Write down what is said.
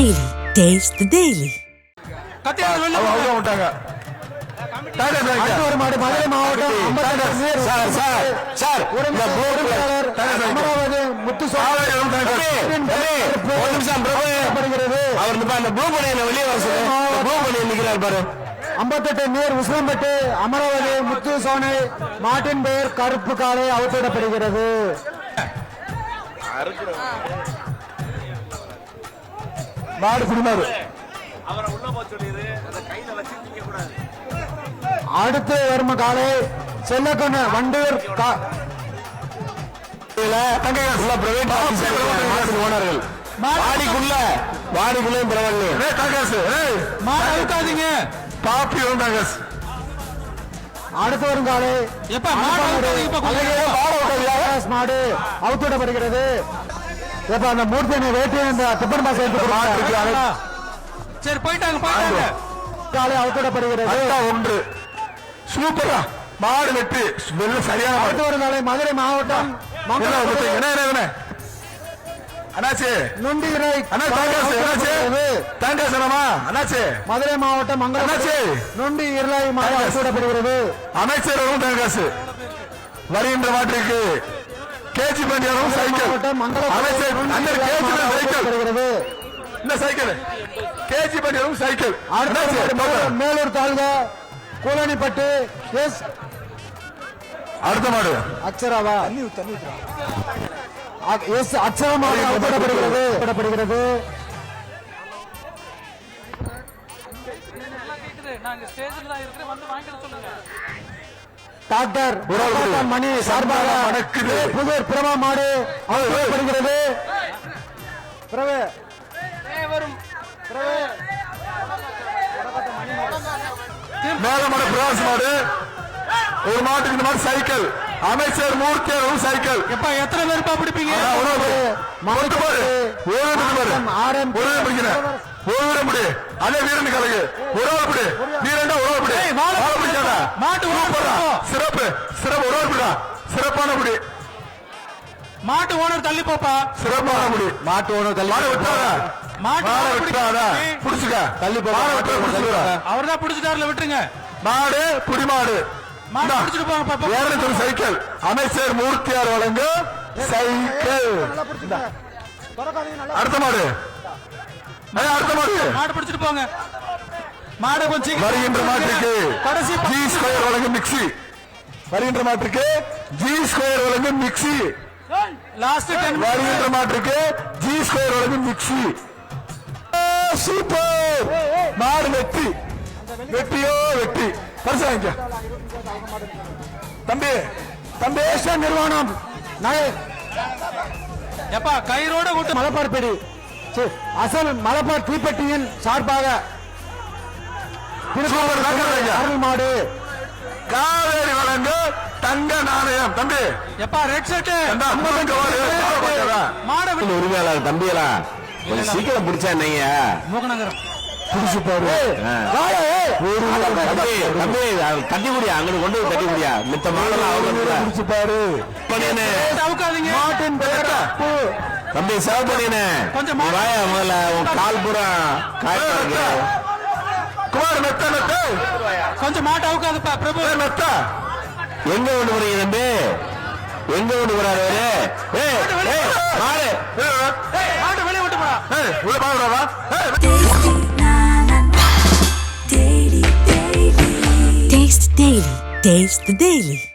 Daily. Taste the Daily. அவங்க விட்டாங்க. அடுத்து ஒரு மாடு மதுரை மாவட்டம் சார் சார் சார் அமராவதி பாரு. ஐம்பத்தெட்டு நீர் உசிலம்பட்டு அமராவதி முத்துசாமி மாட்டின் பெயர் கருப்பு காலை அவுத்திடப்படுகிறது. மாடு குடிமாடு அடுத்து வரும் காலை செல்லக்கண்ண வண்டூர் ஓனர்கள். வாடிக்குள்ள வாடிக்குள்ளே பரவாயில்ல தங்காசு மாடு அவுக்காதீங்க பாப்பி தங்காசு அடுத்து வரும் காலை. எப்ப மாடு அவுக்காதீங்க, இப்ப அந்த மூர்த்தி வேட்டி அந்த திப்பன் பாஸ் எடுத்து. சரி போயிட்டாங்க போயிட்டாங்க. காலை அவுத்திடப்படுகிறது. அட்டா ஒன்று. சூப்பரா. மாடு வெட்டு ஸ்மெல் சரியான மாடு. அடுத்து வரும் காலை மதுரை மாவட்டம் அண்ணாச்சி. தாங்காசு அண்ணாச்சி. மதுரை மாவட்டம் அண்ணாச்சி. நொண்டி இருளாய் மாடு. அவுத்திடப்படுகிறது. அமைச்சரும் தாங்காசு. வருகின்ற மாட்டிற்கு கேஜி பண்டியாரும் சைக்கிள். அந்த கேஜி சைக்கிள். இந்த சைக்கிள். கேஜி பண்டியாரும் சைக்கிள். மேலூர் தாலுகா கூலனிப்பட்டு எஸ். அடுத்த மாடு. அக்ஷராவா எஸ் அக்ஷரமாக அவுத்திடப்படுகிறது நாங்க ஸ்டேஜ்ல தான் இருக்கிறோம் வந்து வாங்கிட்டு சொல்லுங்க. டாக்டர். மணி சார்பாக நடக்குது. புதூர் பிரமா மாடு அவுத்திடப்படுகிறது பிரபு. வரும் பிரபு மேல மாடு. ஒரு மாட்டுக்கு இந்த மாதிரி சைக்கிள். அமைச்சர் மூர்த்தியாரும் சைக்கிள். எப்ப எத்தனை பேருப்பா பிடிப்பீங்க? அதான் உணவு மொட்டு பாரு ஒரு நிமிடம் பாரு ஒரு பிடிக்கிறேன் ஒரு நிமிடம் அதே வீரன் கலகு ஒரு பிடி. நீ ரெண்டா ஒரு பிடி. மாட்டு. சிறப்பு. சிறப்பு. ஒரு ஆள் சிறப்பான மாட்டு ஓனர் தள்ளி போப்பா. சிறப்பான பிடி. மாட்டு ஓனர் தள்ளி மாட மாட்டு மாட பிடிக்க. புடிச்சுக்க. தள்ளி போ. மாட விட்டா புடிச்சுக்க அவர் தான் பிடிச்சிட்டாருல விட்டுருங்க. மாடு புடி மாடு மாடு பிடிச்சிட்டு போங்க பாப்பா. ஏறத்துல சைக்கிள். அமைச்சர் மூர்த்தியார் வழங்கும் சைக்கிள். அடுத்த மாடு. அடுத்த மாடு. மாடு பிடிச்சிட்டு போங்க. மாடு வருகின்ற ப- ஜி ஸ்கொயர் வழங்கும் மிக்ஸி வருகின்ற மாட்டுக்கு ஜி ஸ்கொயர் வழங்கும் டென் வருகின்ற மாட்டுக்கு ஜி ஸ்கொயர் வழங்கும் மிக்ஸி ஆ, சூப்பர். மாடு வெட்டி. வெட்டியோ வெட்டி. பரிசு தம்பி தம்பி நிறுவனம் நகை எப்பா கயிறோட விட்டு மலப்பார் பெடி. சி, அசல் மலப்பார் தீப்பெட்டியின் சார்பாக மாடு. காவேரி வழங்கும் தங்க நாணயம். தம்பி. எப்பா ரெட் செட் ஏண்டா, அம்மனுக்கு வாரு, மாலை போட்டுறா. மாடை விட்டு. உரிமையாளர் தம்பியலா கொஞ்சம் சீக்கிரம் பிடிச்சா நீங்க மூகநகரம். புடிச்சு பாரு. தம்பி தம்பி தட்டி குடியா அங்கிட்டு கொண்டு தட்டி குடியா. மித்த மாடலாம் அவங்க புடிச்சு பாரு. பண்ணியனே அவுக்காதீங்க மாட்டின் பெயர். தம்பி சேவ் பண்ணியனே கொஞ்சம் வாயா முதல்ல உன் கால் பூரா இருக்கு. குமார் மெத்த மெத்த. கொஞ்சம் மாட்டு அவுக்காதுப்பா பிரபு. மெத்த. எங்க கொண்டு போறீங்க தம்பி? எங்க ஏய், மாடு ஏய், மாட்டு வெளியே விட்டு போடா. ஏய், உள்ள Daily. Taste the Daily. Taste the Daily.